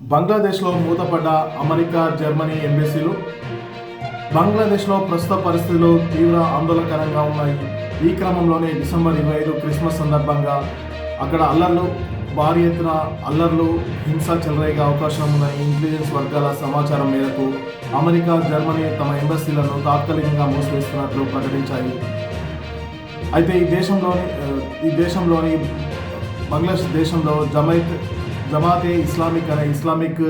బంగ్లాదేశ్లో మూతపడ్డ America Germany ఎంబసీలు బంగ్లాదేశ్లో ప్రస్తుత పరిస్థితులు తీవ్ర ఆందోళనకరంగా ఉన్నాయి. ఈ క్రమంలోనే డిసెంబర్ ఇరవై ఐదు క్రిస్మస్ సందర్భంగా అక్కడ అల్లర్లు భారీ ఎత్తున అల్లర్లు హింస చెలరేగే అవకాశం ఉన్న ఇంటెలిజెన్స్ వర్గాల సమాచారం మేరకు అమెరికా జర్మనీ తమ ఎంబసీలను తాత్కాలికంగా మూసివేస్తున్నట్లు ప్రకటించాయి. అయితే ఈ దేశంలోని ఈ దేశంలోని బంగ్లాదేశ్ దేశంలో జమైత్ జమాతే ఇస్లామిక్ అనే ఇస్లామిక్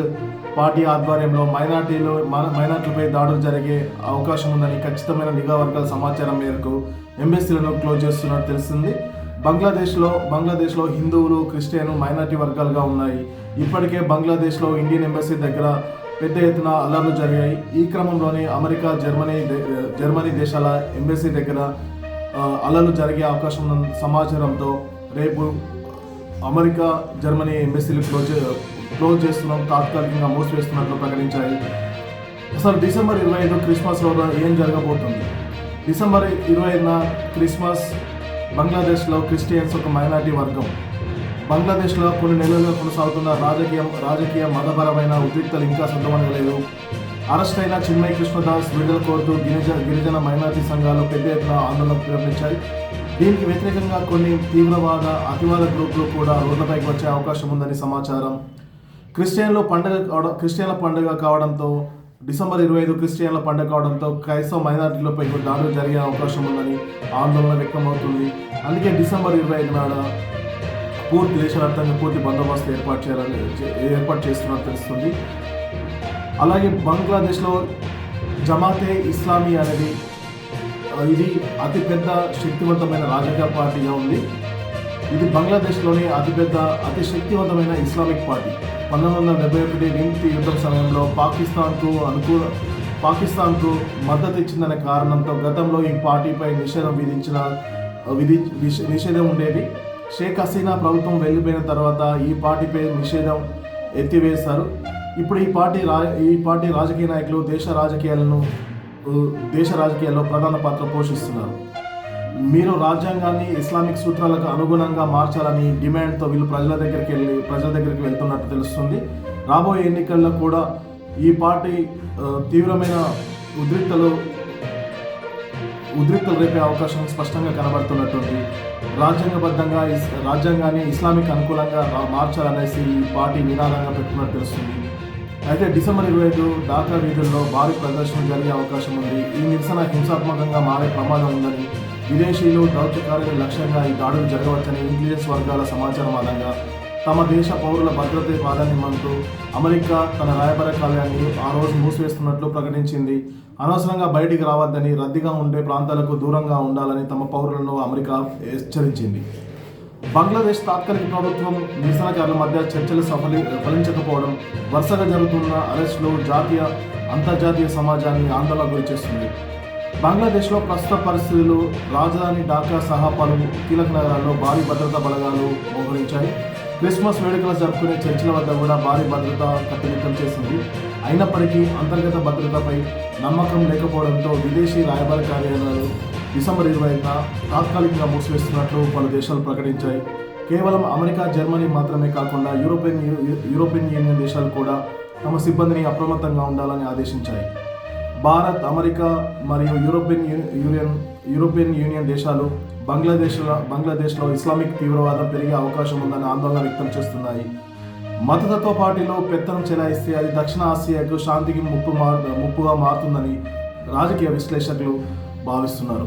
పార్టీ ఆధ్వర్యంలో మైనార్టీలు మైనార్టీలపై దాడులు జరిగే అవకాశం ఉందని ఖచ్చితమైన నిఘా వర్గాల సమాచారం మేరకు ఎంబసీలను క్లోజ్ చేస్తున్నట్టు తెలిసింది బంగ్లాదేశ్లో బంగ్లాదేశ్లో హిందువులు క్రిస్టియన్ మైనార్టీ వర్గాలుగా ఉన్నాయి. ఇప్పటికే బంగ్లాదేశ్లో ఇండియన్ ఎంబసీ దగ్గర పెద్ద ఎత్తున అల్లర్లు జరిగాయి. ఈ క్రమంలోనే అమెరికా జర్మనీ జర్మనీ దేశాల ఎంబసీ దగ్గర ఆ, అల్లర్లు జరిగే అవకాశం ఉన్న సమాచారంతో రేపు అమెరికా జర్మనీ ఎంబసీలు క్లోజ్ క్లోజ్ చేస్తున్నాం తాత్కాలికంగా మూసివేస్తున్నట్లు ప్రకటించాయి. అసలు డిసెంబర్ ఇరవై ఐదు క్రిస్మస్ రోజు ఏం జరగబోతుంది? డిసెంబర్ ఇరవై ఐదున క్రిస్మస్ బంగ్లాదేశ్లో క్రిస్టియన్స్ ఒక మైనార్టీ వర్గం. బంగ్లాదేశ్లో కొన్ని నెలలుగా కొనసాగుతున్న రాజకీయ రాజకీయ మతపరమైన ఉద్రిక్తలు ఇంకా సొంతమనగలేదు అరెస్ట్ అయిన చిన్మయ్ కృష్ణదాస్ విడుదల కోరుతూ గిరిజ గిరిజన మైనార్టీ సంఘాలు పెద్ద ఎత్తున ఆందోళన ప్రారంభించాయి దీనికి వ్యతిరేకంగా కొన్ని తీవ్రవాద అతివాద గ్రూపులు కూడా రోడ్లపైకి వచ్చే అవకాశం ఉందని సమాచారం. క్రిస్టియన్లు పండుగ కావడం క్రిస్టియన్ల పండుగ కావడంతో డిసెంబర్ ఇరవై ఐదు క్రిస్టియన్ల పండుగ కావడంతో క్రైస్తవ మైనార్టీలపై దాడులు జరిగే అవకాశం ఉందని ఆందోళన వ్యక్తమవుతుంది. అందుకే డిసెంబర్ ఇరవై ఐదు నాడు పూర్తి దేశవ్యాప్తంగా పూర్తి బందోబస్తు ఏర్పాటు చేయాలని ఏర్పాటు చేస్తున్నట్టు తెలుస్తుంది. అలాగే బంగ్లాదేశ్లో జమాతే ఇస్లామీ అనేది ఇది అతిపెద్ద శక్తివంతమైన రాజకీయ పార్టీగా ఉంది. ఇది బంగ్లాదేశ్లోని అతిపెద్ద అతి శక్తివంతమైన ఇస్లామిక్ పార్టీ. పంతొమ్మిది వందల డెబ్బై ఒకటి నింతి యుద్ధం సమయంలో పాకిస్తాన్కు అనుకూల పాకిస్తాన్కు మద్దతు ఇచ్చిందనే కారణంతో గతంలో ఈ పార్టీపై నిషేధం విధించిన విధి నిషే- నిషేధం ఉండేది. షేక్ హసీనా ప్రభుత్వం వెళ్ళిపోయిన తర్వాత ఈ పార్టీపై నిషేధం ఎత్తివేశారు. ఇప్పుడు ఈ పార్టీ రా ఈ పార్టీ రాజకీయ నాయకులు దేశ రాజకీయాలను దేశ రాజకీయాల్లో ప్రధాన పాత్ర పోషిస్తున్నారు. మీరు రాజ్యాంగాన్ని ఇస్లామిక్ సూత్రాలకు అనుగుణంగా మార్చాలని డిమాండ్తో వీళ్ళు ప్రజల దగ్గరికి వెళ్ళి ప్రజల దగ్గరికి వెళ్తున్నట్టు తెలుస్తుంది. రాబోయే ఎన్నికల్లో కూడా ఈ పార్టీ తీవ్రమైన ఉద్రిక్తలు ఉద్రిక్తలు రేపే అవకాశం స్పష్టంగా కనబడుతున్నట్టుంది రాజ్యాంగబద్ధంగా రాజ్యాంగాన్ని ఇస్లామిక్ అనుకూలంగా మార్చాలనేసి ఈ పార్టీ నిదానంగా పెట్టుకున్నట్టు తెలుస్తుంది. అయితే డిసెంబర్ ఇరవై ఐదు ఢాకా వీధుల్లో భారీ ప్రదర్శన జరిగే అవకాశం ఉంది. ఈ నిరసన హింసాత్మకంగా మారే ప్రమాదం ఉందని విదేశీయులు దౌత్యకారులు లక్ష్యంగా ఈ దాడులు జరగవచ్చని ఇంగ్లీష్ వర్గాల సమాచారం ఆధారంగా తమ దేశ పౌరుల భద్రతే ప్రాధాన్యమంటూ అమెరికా తన రాయబార కార్యాన్ని ఆ రోజు మూసివేస్తున్నట్లు ప్రకటించింది. అనవసరంగా బయటికి రావద్దని రద్దీగా ఉండే ప్రాంతాలకు దూరంగా ఉండాలని తమ పౌరులను అమెరికా హెచ్చరించింది. బంగ్లాదేశ్ తాత్కాలిక ప్రభుత్వం నిరసనకారుల మధ్య చర్చలు సఫలి ఫలించకపోవడం వరుసగా జరుగుతున్న అరెస్టులు జాతీయ అంతర్జాతీయ సమాజాన్ని ఆందోళన గురి చేస్తుంది. బంగ్లాదేశ్లో ప్రస్తుత పరిస్థితులు రాజధాని ఢాకా సహా పలు కీలక నగరాల్లో భారీ భద్రతా బలగాలు మోహరించాయి. క్రిస్మస్ వేడుకలు జరుపుకునే చర్చిల వద్ద కూడా భారీ భద్రత కట్టుదిట్టం చేసింది. అయినప్పటికీ అంతర్గత భద్రతపై నమ్మకం లేకపోవడంతో విదేశీ రాయబార కార్యాలయాలు డిసెంబర్ ఇరవై ఐదున తాత్కాలికంగా మూసివేస్తున్నట్లు పలు దేశాలు ప్రకటించాయి. కేవలం అమెరికా జర్మనీ మాత్రమే కాకుండా యూరోపియన్ యూరోపియన్ యూనియన్ దేశాలు కూడా తమ సిబ్బందిని అప్రమత్తంగా ఉండాలని ఆదేశించాయి. భారత్ అమెరికా మరియు యూరోపియన్ యూనియన్ యూరోపియన్ యూనియన్ దేశాలు బంగ్లాదేశ్లో బంగ్లాదేశ్లో ఇస్లామిక్ తీవ్రవాదం పెరిగే అవకాశం ఉందని ఆందోళన వ్యక్తం చేస్తున్నాయి. మతతత్వ పార్టీలో పెత్తనం చెలాయిస్తే అది దక్షిణ ఆసియాకు శాంతికి ముప్పు మార్ ముప్పుగా మారుతుందని రాజకీయ విశ్లేషకులు భావిస్తున్నారు.